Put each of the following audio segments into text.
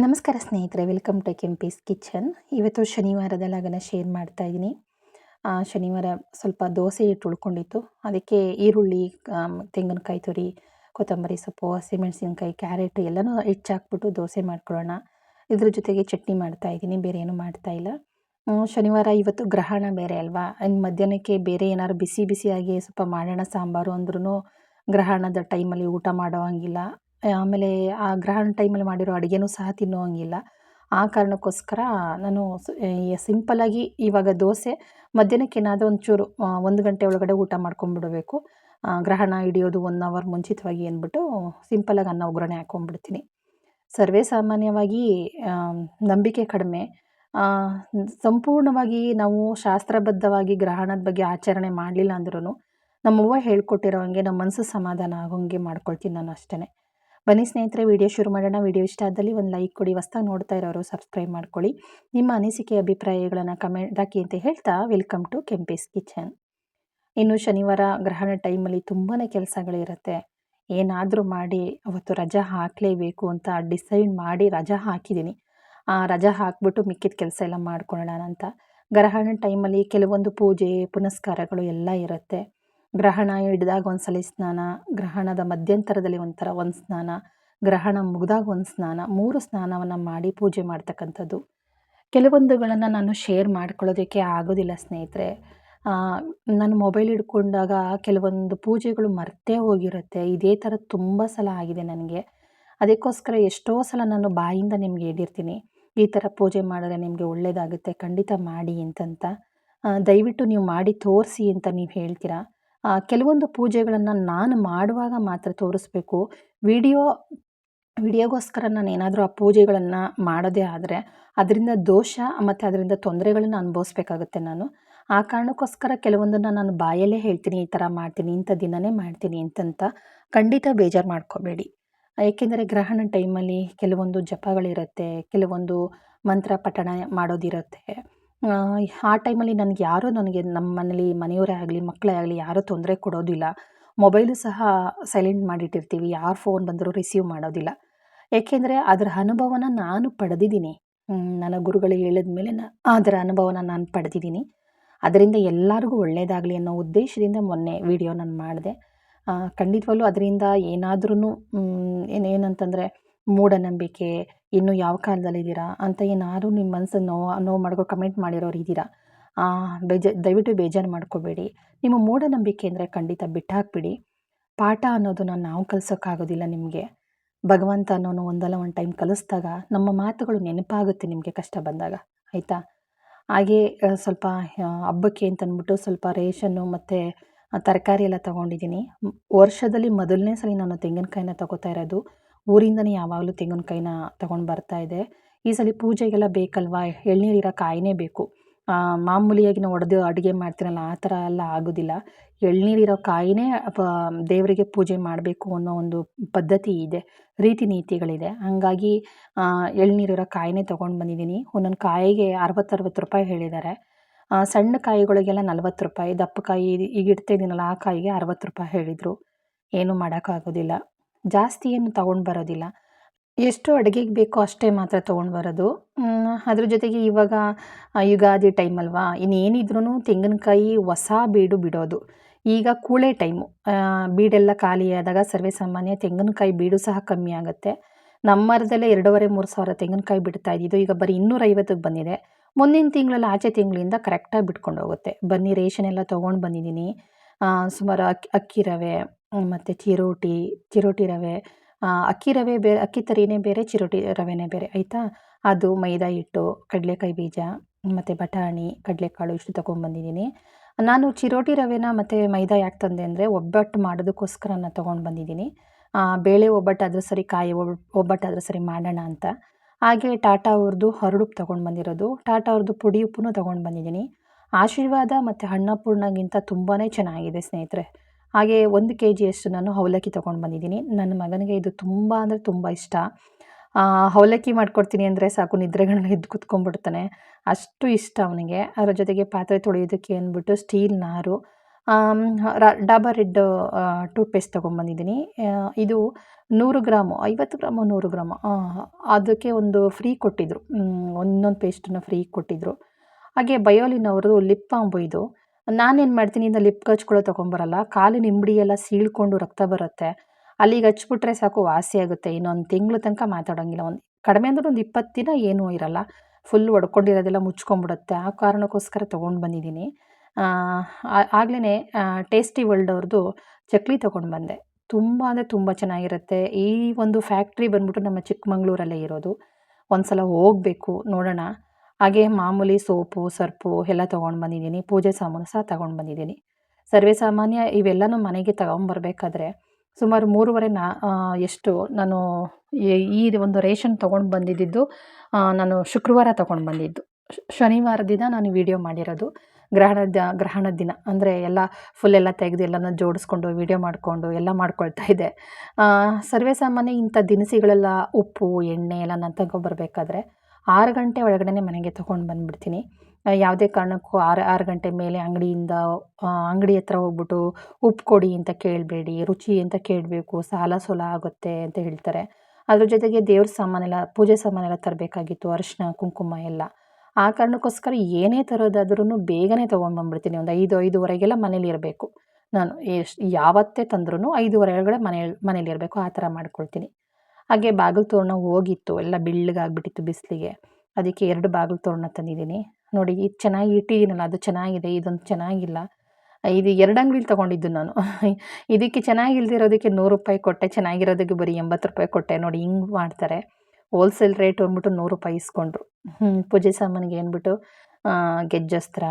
ನಮಸ್ಕಾರ ಸ್ನೇಹಿತರೆ, welcome to Kempee's kitchen. ಇವತ್ತು ಶನಿವಾರದ ಲಗನ ಶೇರ್ ಮಾಡ್ತಾ ಇದ್ದೀನಿ. ಶನಿವಾರ ಸ್ವಲ್ಪ ದೋಸೆ ಹಿಟ್ಟು ಉಳ್ಕೊಂಡಿತ್ತು. ಅದಕ್ಕೆ ಈರುಳ್ಳಿ ತೆಂಗಿನಕಾಯಿ ತುರಿ, ಕೊತ್ತಂಬರಿ ಸೊಪ್ಪು ಹಸಿಮೆಣಸಿನ್ಕಾಯಿ ಕ್ಯಾರೆಟ್ ಎಲ್ಲನೂ ಹೆಚ್ಚಾಕ್ಬಿಟ್ಟು ದೋಸೆ ಮಾಡ್ಕೊಳ್ಳೋಣ. ಇದ್ರ ಜೊತೆಗೆ ಚಟ್ನಿ ಮಾಡ್ತಾ ಇದ್ದೀನಿ, ಬೇರೆ ಏನೂ ಮಾಡ್ತಾ ಇಲ್ಲ. ಶನಿವಾರ ಇವತ್ತು ಗ್ರಹಣ ಬೇರೆ ಅಲ್ವಾ? ಇನ್ನು ಮಧ್ಯಾಹ್ನಕ್ಕೆ ಬೇರೆ ಏನಾದ್ರು ಬಿಸಿ ಬಿಸಿಯಾಗಿ ಸ್ವಲ್ಪ ಮಾಡೋಣ, ಸಾಂಬಾರು ಅಂದ್ರೂ ಗ್ರಹಣದ ಟೈಮಲ್ಲಿ ಊಟ ಮಾಡೋ ಹಂಗಿಲ್ಲ. ಆಮೇಲೆ ಆ ಗ್ರಹಣ ಟೈಮಲ್ಲಿ ಮಾಡಿರೋ ಅಡುಗೆನೂ ಸಹ ತಿನ್ನೋ ಹಂಗಿಲ್ಲ. ಆ ಕಾರಣಕ್ಕೋಸ್ಕರ ನಾನು ಸಿಂಪಲ್ಲಾಗಿ ಇವಾಗ ದೋಸೆ, ಮಧ್ಯಾಹ್ನಕ್ಕೆ ಏನಾದರೂ ಒಂಚೂರು ಒಂದು ಗಂಟೆ ಒಳಗಡೆ ಊಟ ಮಾಡ್ಕೊಂಡ್ಬಿಡಬೇಕು ಗ್ರಹಣ ಹಿಡಿಯೋದು ಒನ್ ಅವರ್ ಮುಂಚಿತವಾಗಿ ಅಂದ್ಬಿಟ್ಟು ಸಿಂಪಲಾಗಿ ಅನ್ನ ಒಗ್ಗರಣೆ ಹಾಕ್ಕೊಂಬಿಡ್ತೀನಿ ಸರ್ವೇ ಸಾಮಾನ್ಯವಾಗಿ ನಂಬಿಕೆ ಕಡಿಮೆ. ಸಂಪೂರ್ಣವಾಗಿ ನಾವು ಶಾಸ್ತ್ರಬದ್ಧವಾಗಿ ಗ್ರಹಣದ ಬಗ್ಗೆ ಆಚರಣೆ ಮಾಡಲಿಲ್ಲ ಅಂದ್ರೂ ನಮ್ಮವ್ವ ಹೇಳ್ಕೊಟ್ಟಿರೋ ಹಂಗೆ ನಮ್ಮ ಮನಸ್ಸು ಸಮಾಧಾನ ಆಗೋಂಗೆ ಮಾಡ್ಕೊಳ್ತೀನಿ ನಾನು ಅಷ್ಟೇ ಬನ್ನಿ ಸ್ನೇಹಿತರೆ, ವಿಡಿಯೋ ಶುರು ಮಾಡೋಣ. ವಿಡಿಯೋ ಇಷ್ಟ ಆದಲ್ಲಿ ಒಂದು ಲೈಕ್ ಕೊಡಿ. ಹೊಸ್ತಾಗಿ ನೋಡ್ತಾ ಇರೋರು ಸಬ್ಸ್ಕ್ರೈಬ್ ಮಾಡ್ಕೊಳ್ಳಿ. ನಿಮ್ಮ ಅನಿಸಿಕೆ, ಅಭಿಪ್ರಾಯಗಳನ್ನು ಕಮೆಂಟ್ ಹಾಕಿ ಅಂತ ಹೇಳ್ತಾ ವೆಲ್ಕಮ್ ಟು ಕೆಂಪೇಸ್ ಕಿಚನ್. ಇನ್ನು ಶನಿವಾರ ಗ್ರಹಣ ಟೈಮಲ್ಲಿ ತುಂಬಾ ಕೆಲಸಗಳಿರುತ್ತೆ ಏನಾದರೂ ಮಾಡಿ, ಅವತ್ತು ರಜಾ ಹಾಕಲೇಬೇಕು ಅಂತ ಡಿಸೈಡ್ ಮಾಡಿ ರಜಾ ಹಾಕಿದ್ದೀನಿ. ಆ ರಜಾ ಹಾಕ್ಬಿಟ್ಟು ಮಿಕ್ಕಿದ ಕೆಲಸ ಎಲ್ಲ ಮಾಡ್ಕೊಳ್ಳೋಣ ಅಂತ. ಗ್ರಹಣ ಟೈಮಲ್ಲಿ ಕೆಲವೊಂದು ಪೂಜೆ, ಪುನಸ್ಕಾರಗಳು ಎಲ್ಲ ಇರುತ್ತೆ. ಗ್ರಹಣ ಹಿಡಿದಾಗ ಒಂದು ಸಲ ಸ್ನಾನ, ಗ್ರಹಣದ ಮಧ್ಯಂತರದಲ್ಲಿ ಒಂಥರ ಒಂದು ಸ್ನಾನ, ಗ್ರಹಣ ಮುಗಿದಾಗ ಒಂದು ಸ್ನಾನ, ಮೂರು ಸ್ನಾನವನ್ನು ಮಾಡಿ ಪೂಜೆ ಮಾಡ್ತಕ್ಕಂಥದ್ದು. ಕೆಲವೊಂದುಗಳನ್ನು ನಾನು ಶೇರ್ ಮಾಡ್ಕೊಳ್ಳೋದಕ್ಕೆ ಆಗೋದಿಲ್ಲ ಸ್ನೇಹಿತರೆ. ನಾನು ಮೊಬೈಲ್ ಹಿಡ್ಕೊಂಡಾಗ ಕೆಲವೊಂದು ಪೂಜೆಗಳು ಮರ್ತೇ ಹೋಗಿರುತ್ತೆ. ಇದೇ ಥರ ತುಂಬ ಸಲ ಆಗಿದೆ ನನಗೆ. ಅದಕ್ಕೋಸ್ಕರ ಎಷ್ಟೋ ಸಲ ನಾನು ಬಾಯಿಂದ ನಿಮಗೆ ಹೇಳಿರ್ತೀನಿ, ಈ ಥರ ಪೂಜೆ ಮಾಡಿದ್ರೆ ನಿಮಗೆ ಒಳ್ಳೆಯದಾಗುತ್ತೆ ಖಂಡಿತ ಮಾಡಿ ಅಂತಂತ. ದಯವಿಟ್ಟು ನೀವು ಮಾಡಿ ತೋರಿಸಿ ಅಂತ ನೀವು ಹೇಳ್ತೀರಾ? ಕೆಲವೊಂದು ಪೂಜೆಗಳನ್ನು ನಾನು ಮಾಡುವಾಗ ಮಾತ್ರ ತೋರಿಸ್ಬೇಕು. ವಿಡಿಯೋ, ವಿಡಿಯೋಗೋಸ್ಕರ ನಾನು ಏನಾದರೂ ಆ ಪೂಜೆಗಳನ್ನು ಮಾಡೋದೇ ಆದರೆ ಅದರಿಂದ ದೋಷ ಮತ್ತು ಅದರಿಂದ ತೊಂದರೆಗಳನ್ನು ಅನುಭವಿಸ್ಬೇಕಾಗುತ್ತೆ ನಾನು. ಆ ಕಾರಣಕ್ಕೋಸ್ಕರ ಕೆಲವೊಂದನ್ನು ನಾನು ಬಾಯಲ್ಲೇ ಹೇಳ್ತೀನಿ, ಈ ಥರ ಮಾಡ್ತೀನಿ, ಇಂಥ ದಿನನೇ ಮಾಡ್ತೀನಿ ಅಂತಂತ ಖಂಡಿತ ಬೇಜಾರು ಮಾಡ್ಕೋಬೇಡಿ. ಏಕೆಂದರೆ ಗ್ರಹಣ ಟೈಮಲ್ಲಿ ಕೆಲವೊಂದು ಜಪಗಳಿರುತ್ತೆ, ಕೆಲವೊಂದು ಮಂತ್ರ ಪಠಣ ಮಾಡೋದಿರುತ್ತೆ. ಆ, ಟೈಮಲ್ಲಿ ನನಗೆ ಯಾರೂ ನನಗೆ ನಮ್ಮ ಮನೇಲಿ ಮನೆಯವರೇ ಆಗಲಿ ಮಕ್ಕಳೇ ಆಗಲಿ ಯಾರೂ ತೊಂದರೆ ಕೊಡೋದಿಲ್ಲ. ಮೊಬೈಲು ಸಹ ಸೈಲೆಂಟ್ ಮಾಡಿಟ್ಟಿರ್ತೀವಿ ಯಾರು ಫೋನ್ ಬಂದರೂ ರಿಸೀವ್ ಮಾಡೋದಿಲ್ಲ. ಏಕೆಂದರೆ ಅದರ ಅನುಭವನ ನಾನು ಪಡೆದಿದ್ದೀನಿ. ನನ್ನ ಗುರುಗಳು ಹೇಳಿದ ಮೇಲೆ ನಾ ಅದರ ಅನುಭವನ ನಾನು ಪಡೆದಿದ್ದೀನಿ. ಅದರಿಂದ ಎಲ್ಲರಿಗೂ ಒಳ್ಳೆಯದಾಗಲಿ ಅನ್ನೋ ಉದ್ದೇಶದಿಂದ ಮೊನ್ನೆ ವಿಡಿಯೋ ನಾನು ಮಾಡಿದೆ. ಖಂಡಿತವಾಗ್ಲೂ ಅದರಿಂದ ಏನಾದ್ರೂ ಏನೇನಂತಂದರೆ ಮೂಢನಂಬಿಕೆ ಇನ್ನು ಯಾವ ಕಾಲದಲ್ಲಿದ್ದೀರಾ ಅಂತ ಏನಾದರೂ ನಿಮ್ಮ ಮನಸ್ಸನ್ನು ನೋವು ನೋವು ಮಾಡ್ಕೊ ಕಮೆಂಟ್ ಮಾಡಿರೋರು ಇದ್ದೀರಾ? ಬೇಜ, ದಯವಿಟ್ಟು ಬೇಜಾರು ಮಾಡ್ಕೋಬೇಡಿ. ನಿಮ್ಮ ಮೂಢನಂಬಿಕೆ ಅಂದರೆ ಖಂಡಿತ ಬಿಟ್ಟಾಕ್ಬಿಡಿ. ಪಾಠ ಅನ್ನೋದನ್ನು ನಾವು ಕಲಿಸೋಕ್ಕಾಗೋದಿಲ್ಲ ನಿಮಗೆ. ಭಗವಂತ ಅನ್ನೋನು ಒಂದಲ್ಲ, ಒಂದು ಟೈಮ್ ಕಲಿಸ್ದಾಗ ನಮ್ಮ ಮಾತುಗಳು ನೆನಪಾಗುತ್ತೆ ನಿಮಗೆ ಕಷ್ಟ ಬಂದಾಗ. ಆಯಿತಾ? ಹಾಗೆ ಸ್ವಲ್ಪ ಹಬ್ಬಕ್ಕೆ ಅಂತಂದ್ಬಿಟ್ಟು ಸ್ವಲ್ಪ ರೇಷನ್ನು ಮತ್ತು ತರಕಾರಿ ಎಲ್ಲ ತೊಗೊಂಡಿದ್ದೀನಿ. ವರ್ಷದಲ್ಲಿ ಮೊದಲನೇ ಸಲ ನಾನು ತೆಂಗಿನಕಾಯಿನ ತಗೋತಾ ಇರೋದು. ಊರಿಂದನೇ ಯಾವಾಗಲೂ ತೆಂಗಿನಕಾಯಿನ ತಗೊಂಡು ಬರ್ತಾ ಇದೆ. ಈ ಸಲ ಪೂಜೆಗೆಲ್ಲ ಬೇಕಲ್ವಾ? ಎಳ್ನೀರಿರೋ ಕಾಯಿನೇ ಬೇಕು. ಮಾಮೂಲಿಯಾಗಿ ನಾವು ಒಡೆದು ಅಡುಗೆ ಮಾಡ್ತೀರಲ್ಲ, ಆ ಥರ ಎಲ್ಲ ಆಗೋದಿಲ್ಲ. ಎಳ್ನೀರಿರೋ ಕಾಯಿನೇ ದೇವರಿಗೆ ಪೂಜೆ ಮಾಡಬೇಕು ಅನ್ನೋ ಒಂದು ಪದ್ಧತಿ ಇದೆ. ರೀತಿ ನೀತಿಗಳಿದೆ. ಹಾಗಾಗಿ ಎಳ್ನೀರಿರೋ ಕಾಯಿನೇ ತೊಗೊಂಡು ಬಂದಿದ್ದೀನಿ. ಒಂದೊಂದು ಕಾಯಿಗೆ ಅರವತ್ತರವತ್ತು ರೂಪಾಯಿ ಹೇಳಿದ್ದಾರೆ. ಸಣ್ಣ ಕಾಯಿಗಳಿಗೆಲ್ಲ ನಲ್ವತ್ತು ರೂಪಾಯಿ, ದಪ್ಪ ಕಾಯಿ, ಈಗ ಇಡ್ತಾ ಇದ್ದೀನಲ್ಲ ಆ ಕಾಯಿಗೆ ಅರವತ್ತು ರೂಪಾಯಿ ಹೇಳಿದರು. ಏನೂ ಮಾಡೋಕ್ಕಾಗೋದಿಲ್ಲ. ಜಾಸ್ತಿ ಏನು ತಗೊಂಡು ಬರೋದಿಲ್ಲ. ಎಷ್ಟು ಅಡುಗೆಗೆ ಬೇಕೋ ಅಷ್ಟೇ ಮಾತ್ರ ತೊಗೊಂಡು ಬರೋದು. ಅದ್ರ ಜೊತೆಗೆ ಇವಾಗ ಯುಗಾದಿ ಟೈಮ್ ಅಲ್ವಾ ಇನ್ನೇನಿದ್ರೂ ತೆಂಗಿನಕಾಯಿ ಹೊಸ ಬೀಡು ಬಿಡೋದು. ಈಗ ಕೂಳೆ ಟೈಮು ಬೀಡೆಲ್ಲ ಖಾಲಿಯಾದಾಗ ಸರ್ವೇ ಸಾಮಾನ್ಯ ತೆಂಗಿನಕಾಯಿ ಬೀಡು ಸಹ ಕಮ್ಮಿ ಆಗುತ್ತೆ. ನಮ್ಮ ಮರದಲ್ಲೇ ಎರಡೂವರೆ, ಮೂರು ಸಾವಿರ ತೆಂಗಿನಕಾಯಿ ಬಿಡ್ತಾ ಇದ್ದಿದ್ದು, ಈಗ ಬರೀ ಇನ್ನೂರೈವತ್ತಕ್ಕೆ ಬಂದಿದೆ. ಮುಂದಿನ ತಿಂಗಳಲ್ಲಿ ಆಚೆ ತಿಂಗಳಿಂದ ಕರೆಕ್ಟಾಗಿ ಬಿಟ್ಕೊಂಡು ಹೋಗುತ್ತೆ. ಬನ್ನಿ, ರೇಷನ್ ಎಲ್ಲ ತೊಗೊಂಡು ಬಂದಿದ್ದೀನಿ. ಸುಮಾರು ಅಕ್ಕಿ ಅಕ್ಕಿ ರವೆ ಮತ್ತು ಚಿರೋಟಿ ಚಿರೋಟಿ ರವೆ ಅಕ್ಕಿ ರವೆ ಬೇರೆ ಅಕ್ಕಿ ತರಿನೇ ಬೇರೆ, ಚಿರೋಟಿ ರವೆನೇ ಬೇರೆ, ಆಯಿತಾ? ಅದು ಮೈದಾ ಹಿಟ್ಟು, ಕಡಲೆಕಾಯಿ ಬೀಜ, ಮತ್ತು ಬಟಾಣಿ, ಕಡಲೆಕಾಳು ಇಷ್ಟು ತೊಗೊಂಡ್ಬಂದಿದ್ದೀನಿ. ನಾನು ಚಿರೋಟಿ ರವೆನ ಮತ್ತು ಮೈದಾ ಯಾಕೆ ತಂದೆ ಅಂದರೆ, ಒಬ್ಬಟ್ಟು ಮಾಡೋದಕ್ಕೋಸ್ಕರ ನಾನು ತೊಗೊಂಡು ಬಂದಿದ್ದೀನಿ. ಬೇಳೆ ಒಬ್ಬಟ್ಟು ಆದರೂ ಸರಿ, ಕಾಯಿ ಒಬ್ಬಟ್ಟು ಆದರೂ ಸರಿ ಮಾಡೋಣ ಅಂತ. ಹಾಗೆ ಟಾಟಾ ಅವ್ರದ್ದು ಹರಡುಪ್ಪು ತೊಗೊಂಡು ಬಂದಿರೋದು. ಟಾಟಾ ಅವ್ರದ್ದು ಪುಡಿ ಉಪ್ಪನ್ನು ತೊಗೊಂಡು ಬಂದಿದ್ದೀನಿ. ಆಶೀರ್ವಾದ ಮತ್ತು ಅನ್ನಪೂರ್ಣಗಿಂತ ತುಂಬಾ ಚೆನ್ನಾಗಿದೆ ಸ್ನೇಹಿತರೆ. ಹಾಗೆ ಒಂದು ಕೆ ಜಿಯಷ್ಟು ನಾನು ಅವಲಕ್ಕಿ ತೊಗೊಂಡು ಬಂದಿದ್ದೀನಿ. ನನ್ನ ಮಗನಿಗೆ ಇದು ತುಂಬ ಅಂದರೆ ತುಂಬ ಇಷ್ಟ. ಅವಲಕ್ಕಿ ಮಾಡ್ಕೊಡ್ತೀನಿ ಅಂದರೆ ಸಾಕು ನಿದ್ರೆಗಳನ್ನ ಎದ್ದು ಕುತ್ಕೊಂಡ್ಬಿಡ್ತಾನೆ. ಅಷ್ಟು ಇಷ್ಟ ಅವನಿಗೆ. ಅದರ ಜೊತೆಗೆ ಪಾತ್ರೆ ತೊಳೆಯೋದಕ್ಕೆ ಅಂದ್ಬಿಟ್ಟು ಸ್ಟೀಲ್ ನಾರು. ಡಾಬರ್ ರೆಡ್ ಟೂತ್ಪೇಸ್ಟ್ ತೊಗೊಂಬಂದಿದ್ದೀನಿ ಇದು ನೂರು ಗ್ರಾಮು, ಐವತ್ತು ಗ್ರಾಮು, ನೂರು ಗ್ರಾಮು. ಅದಕ್ಕೆ ಒಂದು ಫ್ರೀ ಕೊಟ್ಟಿದ್ದರು ಒಂದೊಂದು ಪೇಸ್ಟನ್ನು ಫ್ರೀ ಕೊಟ್ಟಿದ್ದರು ಹಾಗೆ ಬಯೋಲಿನವರು ಲಿಪ್ ಬಾಂಬು ಇದು. ನಾನೇನು ಮಾಡ್ತೀನಿ ಇಂದ ಲಿಪ್ ಕಚ್ಕೊಳ್ಳೋ ತೊಗೊಂಬರಲ್ಲ, ಕಾಲಿನ ಇಂಬಡಿ ಎಲ್ಲ ಸೀಳ್ಕೊಂಡು ರಕ್ತ ಬರುತ್ತೆ. ಅಲ್ಲಿಗೆ ಹಚ್ಬಿಟ್ರೆ ಸಾಕು, ವಾಸಿ ಆಗುತ್ತೆ. ಇನ್ನೊಂದು ತಿಂಗಳು ತನಕ ಮಾತಾಡೋಂಗಿಲ್ಲ. ಒಂದು ಕಡಿಮೆ ಅಂದ್ರೆ ಒಂದು ಇಪ್ಪತ್ತು ದಿನ ಏನೂ ಇರಲ್ಲ. ಫುಲ್ ಒಡ್ಕೊಂಡಿರೋದೆಲ್ಲ ಮುಚ್ಕೊಂಡ್ಬಿಡುತ್ತೆ ಆ ಕಾರಣಕ್ಕೋಸ್ಕರ ತೊಗೊಂಡು ಬಂದಿದ್ದೀನಿ. ಆಗ್ಲೇ ಟೇಸ್ಟಿ ವರ್ಲ್ಡ್ ಅವ್ರದ್ದು ಚಕ್ಲಿ ತೊಗೊಂಡು ಬಂದೆ. ತುಂಬ ಅಂದರೆ ತುಂಬ ಚೆನ್ನಾಗಿರುತ್ತೆ. ಈ ಒಂದು ಫ್ಯಾಕ್ಟ್ರಿ ಬಂದ್ಬಿಟ್ಟು ನಮ್ಮ ಚಿಕ್ಕಮಂಗ್ಳೂರಲ್ಲೇ ಇರೋದು. ಒಂದು ಸಲ ಹೋಗಬೇಕು, ನೋಡೋಣ. ಹಾಗೆ ಮಾಮೂಲಿ ಸೋಪು, ಸರ್ಪು ಎಲ್ಲ ತೊಗೊಂಡು ಬಂದಿದ್ದೀನಿ. ಪೂಜೆ ಸಾಮಾನು ಸಹ ತೊಗೊಂಡು ಬಂದಿದ್ದೀನಿ. ಸರ್ವೇ ಸಾಮಾನ್ಯ ಇವೆಲ್ಲನೂ ಮನೆಗೆ ತಗೊಂಬರ್ಬೇಕಾದ್ರೆ ಸುಮಾರು ಮೂರುವರೆ ನಾ ಎಷ್ಟು ನಾನು ಈ- ಒಂದು ರೇಷನ್ ತೊಗೊಂಡು ಬಂದಿದ್ದು ನಾನು ಶುಕ್ರವಾರ ತೊಗೊಂಡು ಬಂದಿದ್ದು. ಶನಿವಾರ ದಿನ ನಾನು ವಿಡಿಯೋ ಮಾಡಿರೋದು. ಗ್ರಹಣದ ಗ್ರಹಣದ ದಿನ. ಅಂದರೆ ಎಲ್ಲ ಫುಲ್ ಎಲ್ಲ ತೆಗೆದು ಎಲ್ಲನ ಜೋಡಿಸ್ಕೊಂಡು ವಿಡಿಯೋ ಮಾಡಿಕೊಂಡು ಎಲ್ಲ ಮಾಡ್ಕೊಳ್ತಾ ಇದ್ದೆ. ಸರ್ವೇ ಸಾಮಾನ್ಯ ಇಂಥ ದಿನಸಿಗಳೆಲ್ಲ ಉಪ್ಪು, ಎಣ್ಣೆ ಎಲ್ಲ ನಾನು ತಗೊಬರ್ಬೇಕಾದ್ರೆ ಆರು ಗಂಟೆ ಒಳಗಡೆ ಮನೆಗೆ ತೊಗೊಂಡು ಬಂದುಬಿಡ್ತೀನಿ. ಯಾವುದೇ ಕಾರಣಕ್ಕೂ ಆರು ಆರು ಗಂಟೆ ಮೇಲೆ ಅಂಗಡಿಯಿಂದ ಅಂಗಡಿ ಹತ್ರ ಹೋಗ್ಬಿಟ್ಟು ಉಪ್ಪು ಕೊಡಿ ಅಂತ ಕೇಳಬೇಡಿ, ರುಚಿ ಅಂತ ಕೇಳಬೇಕು, ಸಾಲ ಸೋಲ ಆಗುತ್ತೆ ಅಂತ ಹೇಳ್ತಾರೆ. ಅದ್ರ ಜೊತೆಗೆ ದೇವ್ರ ಸಾಮಾನೆಲ್ಲ, ಪೂಜೆ ಸಾಮಾನೆಲ್ಲ ತರಬೇಕಾಗಿತ್ತು ಅರಿಶಿನ ಕುಂಕುಮ ಎಲ್ಲ. ಆ ಕಾರಣಕ್ಕೋಸ್ಕರ ಏನೇ ತರೋದಾದ್ರೂ ಬೇಗನೆ ತೊಗೊಂಡ್ಬಂದ್ಬಿಡ್ತೀನಿ ಒಂದು ಐದು, ಐದುವರೆಗೆಲ್ಲ ಮನೇಲಿ ಇರಬೇಕು. ನಾನು ಎಷ್ಟು, ಯಾವತ್ತೇ ತಂದ್ರೂ ಐದುವರೆ ಒಳಗಡೆ ಮನೆ, ಮನೇಲಿ ಇರಬೇಕು. ಆ ಥರ ಮಾಡ್ಕೊಳ್ತೀನಿ. ಹಾಗೆ ಬಾಗಿಲು ತೋರಣ ಹೋಗಿತ್ತು, ಎಲ್ಲ ಬಿಳ್ಳಗಾಗ್ಬಿಟ್ಟಿತ್ತು ಬಿಸಿಲಿಗೆ. ಅದಕ್ಕೆ ಎರಡು ಬಾಗಿಲು ತೋರಣ ತಂದಿದ್ದೀನಿ. ನೋಡಿ, ಇದು ಚೆನ್ನಾಗಿ ಇಟ್ಟಿದ್ದೀನಲ್ಲ, ಅದು ಚೆನ್ನಾಗಿದೆ, ಇದೊಂದು ಚೆನ್ನಾಗಿಲ್ಲ. ಇದು ಎರಡು ಅಂಗಡಿಲಿ ತೊಗೊಂಡಿದ್ದು ನಾನು. ಇದಕ್ಕೆ ಚೆನ್ನಾಗಿಲ್ದಿರೋದಕ್ಕೆ ನೂರು ರೂಪಾಯಿ ಕೊಟ್ಟೆ, ಚೆನ್ನಾಗಿರೋದಕ್ಕೆ ಬರೀ ಎಂಬತ್ತು ರೂಪಾಯಿ ಕೊಟ್ಟೆ. ನೋಡಿ, ಹಿಂಗೆ ಮಾಡ್ತಾರೆ. ಹೋಲ್ಸೇಲ್ ರೇಟ್ ಅಂದ್ಬಿಟ್ಟು ನೂರು ರೂಪಾಯಿ ಇಸ್ಕೊಂಡ್ರು. ಪೂಜೆ ಸಾಮಾನಿಗೆ ಅಂದ್ಬಿಟ್ಟು ಗೆಜ್ಜಸ್ತ್ರ,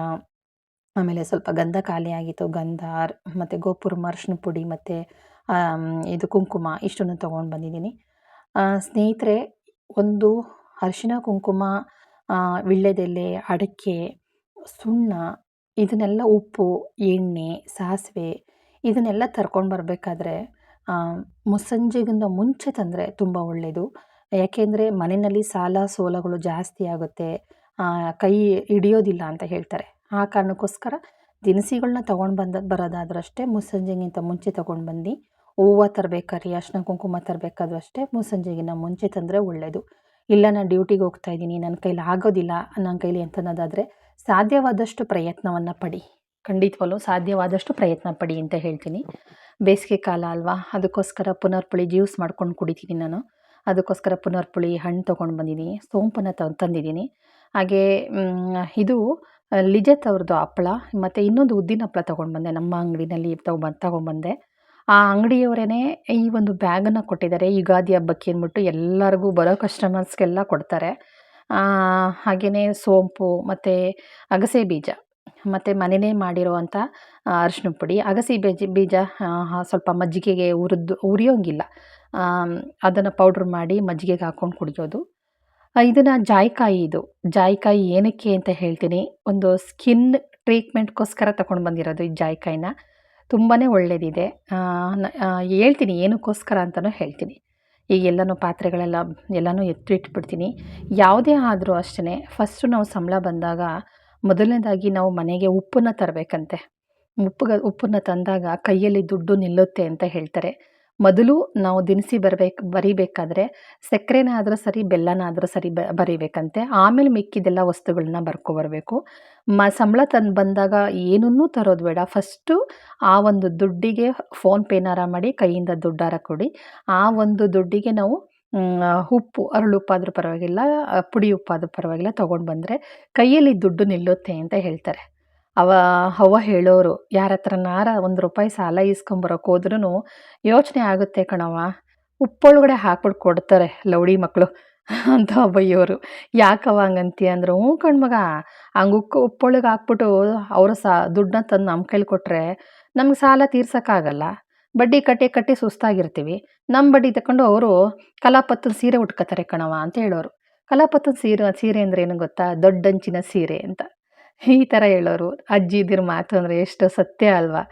ಆಮೇಲೆ ಸ್ವಲ್ಪ ಗಂಧ ಖಾಲಿ ಆಗಿತ್ತು ಗಂಧ ಮತ್ತು ಗೋಪುರ ಅರ್ಶಿನ ಪುಡಿ, ಮತ್ತು ಇದು ಕುಂಕುಮ, ಇಷ್ಟನ್ನು ತೊಗೊಂಡು ಬಂದಿದ್ದೀನಿ. ಸ್ನೇಹಿತರೆ, ಒಂದು ಅರಿಶಿನ ಕುಂಕುಮ ವೀಳ್ಯದೆಲೆ ಅಡಿಕೆ, ಸುಣ್ಣ, ಇದನ್ನೆಲ್ಲ ಉಪ್ಪು, ಎಣ್ಣೆ, ಸಾಸಿವೆ, ಇದನ್ನೆಲ್ಲ ತರ್ಕೊಂಡು ಬರಬೇಕಾದ್ರೆ ಮುಸ್ಸಂಜೆಗಿಂತ ಮುಂಚೆ ತಂದರೆ ತುಂಬ ಒಳ್ಳೆಯದು ಯಾಕೆಂದರೆ ಮನೆಯಲ್ಲಿ ಸಾಲ ಸೋಲಗಳು ಜಾಸ್ತಿ ಆಗುತ್ತೆ. ಕೈ ಹಿಡಿಯೋದಿಲ್ಲ ಅಂತ ಹೇಳ್ತಾರೆ. ಆ ಕಾರಣಕ್ಕೋಸ್ಕರ ದಿನಸಿಗಳನ್ನ ತೊಗೊಂಡು ಬಂದ, ಬರೋದಾದ್ರಷ್ಟೇ ಮುಸ್ಸಂಜೆಗಿಂತ ಮುಂಚೆ ತೊಗೊಂಡು ಬಂದು ಹೂವು ತರಬೇಕಾದ್ರೆ, ಅರ್ಶಿನ ಕುಂಕುಮ ತರಬೇಕಾದ್ರೂ ಅಷ್ಟೇ ಮುಸ್ಸಂಜೆಗಿಂತ ಮುಂಚೆ ತಂದರೆ ಒಳ್ಳೆಯದು ಇಲ್ಲ, ನಾನು ಡ್ಯೂಟಿಗೆ ಹೋಗ್ತಾ ಇದ್ದೀನಿ ನನ್ನ ಕೈಲಿ ಆಗೋದಿಲ್ಲ ನನ್ನ ಕೈಲಿ ಅಂತ ಅನ್ನೋದಾದರೆ ಸಾಧ್ಯವಾದಷ್ಟು ಪ್ರಯತ್ನವನ್ನು ಪಡಿ. ಖಂಡಿತವಲ್ಲೂ ಸಾಧ್ಯವಾದಷ್ಟು ಪ್ರಯತ್ನ ಪಡಿ ಅಂತ ಹೇಳ್ತೀನಿ. ಬೇಸಿಗೆ ಕಾಲ ಅಲ್ವಾ, ಅದಕ್ಕೋಸ್ಕರ ಪುನರ್ಪುಳಿ ಜ್ಯೂಸ್ ಮಾಡ್ಕೊಂಡು ಕುಡಿತೀನಿ ನಾನು. ಅದಕ್ಕೋಸ್ಕರ ಪುನರ್ಪುಳಿ ಹಣ್ಣು ತೊಗೊಂಡು ಬಂದಿದ್ದೀನಿ ಸೋಂಪನ್ನು ತ ತಂದಿದ್ದೀನಿ ಹಾಗೆ ಇದು ಲಿಜತ್ ಅವ್ರದ್ದು ಹಪ್ಪಳ ಮತ್ತು ಇನ್ನೊಂದು ಉದ್ದಿನ ಹಪ್ಪಳ ತೊಗೊಂಡು ಬಂದೆ, ನಮ್ಮ ಅಂಗಡಿನಲ್ಲಿ ತಗೊಂಬಂದು, ತೊಗೊಂಬಂದೆ. ಆ ಅಂಗಡಿಯವರೇ ಈ ಒಂದು ಬ್ಯಾಗನ್ನು ಕೊಟ್ಟಿದ್ದಾರೆ. ಯುಗಾದಿ ಹಬ್ಬಕ್ಕೆ ಅಂದ್ಬಿಟ್ಟು ಎಲ್ಲರಿಗೂ ಬರೋ ಕಸ್ಟಮರ್ಸ್ಗೆಲ್ಲ ಕೊಡ್ತಾರೆ. ಹಾಗೆಯೇ ಸೋಂಪು ಮತ್ತು ಅಗಸೆ ಬೀಜ, ಮತ್ತು ಮನೆಯೇ ಮಾಡಿರುವಂಥ ಅರಿಶಿನ ಪುಡಿ. ಅಗಸೆ ಬೀಜ ಬೀಜ ಸ್ವಲ್ಪ ಮಜ್ಜಿಗೆಗೆ ಉರಿದು ಉರಿಯೋಂಗಿಲ್ಲ ಅದನ್ನು ಪೌಡ್ರ್ ಮಾಡಿ ಮಜ್ಜಿಗೆಗೆ ಹಾಕ್ಕೊಂಡು ಕುಡಿಯೋದು. ಇದನ್ನು ಜಾಯಿಕಾಯಿ ಇದು. ಜಾಯಿಕಾಯಿ ಏನಕ್ಕೆ ಅಂತ ಹೇಳ್ತೀನಿ. ಒಂದು ಸ್ಕಿನ್ ಟ್ರೀಟ್ಮೆಂಟ್ಗೋಸ್ಕರ ತಗೊಂಡು ಬಂದಿರೋದು ಈ ಜಾಯಿಕಾಯಿನ. ತುಂಬಾ ಒಳ್ಳೆಯದಿದೆ ಹೇಳ್ತೀನಿ ಏನಕ್ಕೋಸ್ಕರ ಅಂತಲೂ ಹೇಳ್ತೀನಿ. ಈಗ ಎಲ್ಲನೂ ಪಾತ್ರೆಗಳೆಲ್ಲ, ಎಲ್ಲನೂ ಎತ್ತಿಟ್ಬಿಡ್ತೀನಿ ಯಾವುದೇ ಆದರೂ ಅಷ್ಟೇ ಫಸ್ಟು ನಾವು ಸಂಬಳ ಬಂದಾಗ, ಮೊದಲನೇದಾಗಿ ನಾವು ಮನೆಗೆ ಉಪ್ಪನ್ನು ತರಬೇಕಂತೆ. ಉಪ್ಪುಗ, ಉಪ್ಪನ್ನು ತಂದಾಗ ಕೈಯಲ್ಲಿ ದುಡ್ಡು ನಿಲ್ಲುತ್ತೆ ಅಂತ ಹೇಳ್ತಾರೆ. ಮೊದಲು ನಾವು ದಿನಸಿ ಬರಬೇಕು, ಬರಿಬೇಕಾದ್ರೆ ಸಕ್ಕರೆನಾದರೂ ಸರಿ ಬೆಲ್ಲನಾದರೂ ಸರಿ ಬ, ಬರಿಬೇಕಂತೆ. ಆಮೇಲೆ ಮಿಕ್ಕಿದೆಲ್ಲ ವಸ್ತುಗಳನ್ನ ಬರ್ಕೊಬರಬೇಕು ಮ, ಸಂಬಳ ತಂದು ಬಂದಾಗ ಏನನ್ನೂ ತರೋದು ಬೇಡ. ಫಸ್ಟು ಆ ಒಂದು ದುಡ್ಡಿಗೆ ಫೋನ್ಪೇನಾರ ಮಾಡಿ ಕೈಯಿಂದ ದುಡ್ಡಾರ ಕೊಡಿ. ಆ ಒಂದು ದುಡ್ಡಿಗೆ ನಾವು ಉಪ್ಪು, ಅರಳು ಉಪ್ಪಾದರೂ ಪರವಾಗಿಲ್ಲ ಪುಡಿ ಉಪ್ಪಾದ್ರೂ ಪರವಾಗಿಲ್ಲ ತೊಗೊಂಡು ಬಂದರೆ ಕೈಯಲ್ಲಿ ದುಡ್ಡು ನಿಲ್ಲುತ್ತೆ ಅಂತ ಹೇಳ್ತಾರೆ. ಅವ, ಅವ್ವ ಹೇಳೋರು, ಯಾರ ಹತ್ರನಾರ ಒಂದು ರೂಪಾಯಿ ಸಾಲ ಈಸ್ಕೊಂಬರೋಕೆ ಹೋದ್ರೂ ಯೋಚನೆ ಆಗುತ್ತೆ ಕಣವ್ವ. ಉಪ್ಪೊಳಗಡೆ ಹಾಕ್ಬಿಟ್ಟು ಕೊಡ್ತಾರೆ ಲೌಡಿ ಮಕ್ಕಳು ಅಂತ ಬೈಯೋರು ಯಾಕವ ಹಂಗಂತೀಯ? ಅಂದ್ರೆ, ಹ್ಞೂ ಕಣ್ಮಗ ಹಂಗೆ ಉಕ್ಕು, ಉಪ್ಪೊಳಗೆ ಹಾಕ್ಬಿಟ್ಟು ಅವರು ಸಾ ದುಡ್ಡನ್ನ ತಂದು ನಮ್ಮ ಕೈಲಿ ಕೊಟ್ಟರೆ ನಮ್ಗೆ ಸಾಲ ತೀರ್ಸೋಕ್ಕಾಗಲ್ಲ. ಬಡ್ಡಿ ಕಟ್ಟಿ ಕಟ್ಟಿ ಸುಸ್ತಾಗಿರ್ತೀವಿ. ನಮ್ಮ ಬಡ್ಡಿ ತಗೊಂಡು ಅವರು ಕಲಾಪತ್ತನ ಸೀರೆ ಉಟ್ಕೋತಾರೆ ಕಣವ ಅಂತ ಹೇಳೋರು. ಕಲಾಪತ್ತನ ಸೀರೆ ಸೀರೆ ಅಂದ್ರೆ ಏನು ಗೊತ್ತಾ? ದೊಡ್ಡಂಚಿನ ಸೀರೆ ಅಂತ. ಈ ಥರ ಹೇಳೋರು, ಅಜ್ಜಿ ಇದ್ರ ಮಾತು ಅಂದರೆ ಎಷ್ಟು ಸತ್ಯ ಅಲ್ವಾ?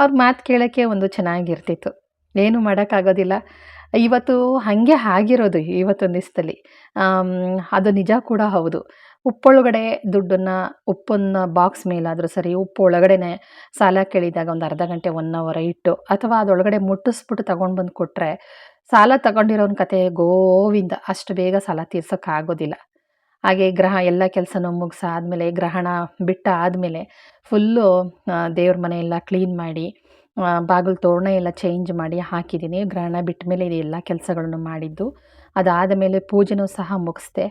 ಅವ್ರ ಮಾತು ಕೇಳೋಕ್ಕೆ ಒಂದು ಚೆನ್ನಾಗಿರ್ತಿತ್ತು. ಏನು ಮಾಡೋಕ್ಕಾಗೋದಿಲ್ಲ. ಇವತ್ತು ಹಾಗೆ ಆಗಿರೋದು ಇವತ್ತೊಂದು ದಿವಸದಲ್ಲಿ. ಅದು ನಿಜ ಕೂಡ ಹೌದು. ಉಪ್ಪೊಳಗಡೆ ದುಡ್ಡನ್ನು, ಉಪ್ಪನ್ನ ಬಾಕ್ಸ್ ಮೇಲಾದರೂ ಸರಿ, ಉಪ್ಪು ಒಳಗಡೆನೆ ಸಾಲ ಕೇಳಿದಾಗ ಒಂದು ಅರ್ಧ ಗಂಟೆ ಒನ್ ಅವರ್ ಇಟ್ಟು ಅಥವಾ ಅದರೊಳಗಡೆ ಮುಟ್ಟಿಸ್ಬಿಟ್ಟು ತೊಗೊಂಡು ಬಂದು ಕೊಟ್ಟರೆ ಸಾಲ ತಗೊಂಡಿರೋನ ಕತೆ ಗೋವಿಂದ. ಅಷ್ಟು ಬೇಗ ಸಾಲ ತೀರ್ಸೋಕ್ಕಾಗೋದಿಲ್ಲ. ಹಾಗೆ ಗ್ರಹ ಎಲ್ಲ ಕೆಲಸನೂ ಮುಗಿಸಾದ್ಮೇಲೆ ಗ್ರಹಣ ಬಿಟ್ಟ ಆದಮೇಲೆ ಫುಲ್ಲು ದೇವ್ರ ಮನೆ ಎಲ್ಲ ಕ್ಲೀನ್ ಮಾಡಿ ಬಾಗಿಲು ತೋರಣ ಎಲ್ಲ ಚೇಂಜ್ ಮಾಡಿ ಹಾಕಿದ್ದೀನಿ. ಗ್ರಹಣ ಬಿಟ್ಟ ಮೇಲೆ ಇದು ಎಲ್ಲ ಕೆಲಸಗಳನ್ನು ಮಾಡಿದ್ದು. ಅದಾದ ಮೇಲೆ ಪೂಜೆನೂ ಸಹ ಮುಗಿಸ್ದೆ.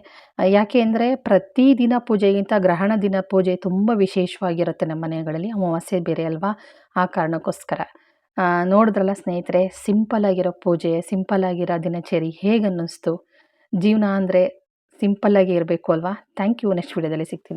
ಯಾಕೆ ಅಂದರೆ ಪ್ರತಿದಿನ ಪೂಜೆಗಿಂತ ಗ್ರಹಣ ದಿನ ಪೂಜೆ ತುಂಬ ವಿಶೇಷವಾಗಿರುತ್ತೆ ನಮ್ಮ ಮನೆಗಳಲ್ಲಿ. ಅಮಾವಾಸ್ಯೆ ಬೇರೆ ಅಲ್ವಾ? ಆ ಕಾರಣಕ್ಕೋಸ್ಕರ. ನೋಡಿದ್ರಲ್ಲ ಸ್ನೇಹಿತರೆ, ಸಿಂಪಲ್ ಆಗಿರೋ ಪೂಜೆ, ಸಿಂಪಲ್ ಆಗಿರೋ ದಿನಚರಿ ಹೇಗೆ ಅನ್ನಿಸ್ತು ಜೀವನ ಅಂದರೆ ಸಿಂಪಲ್ಲಾಗಿ ಇರಬೇಕು ಅಲ್ವಾ? ಥ್ಯಾಂಕ್ ಯು ನೆಕ್ಸ್ಟ್ ವಿಡಿಯೋದಲ್ಲಿ ಸಿಗ್ತೀನಿ.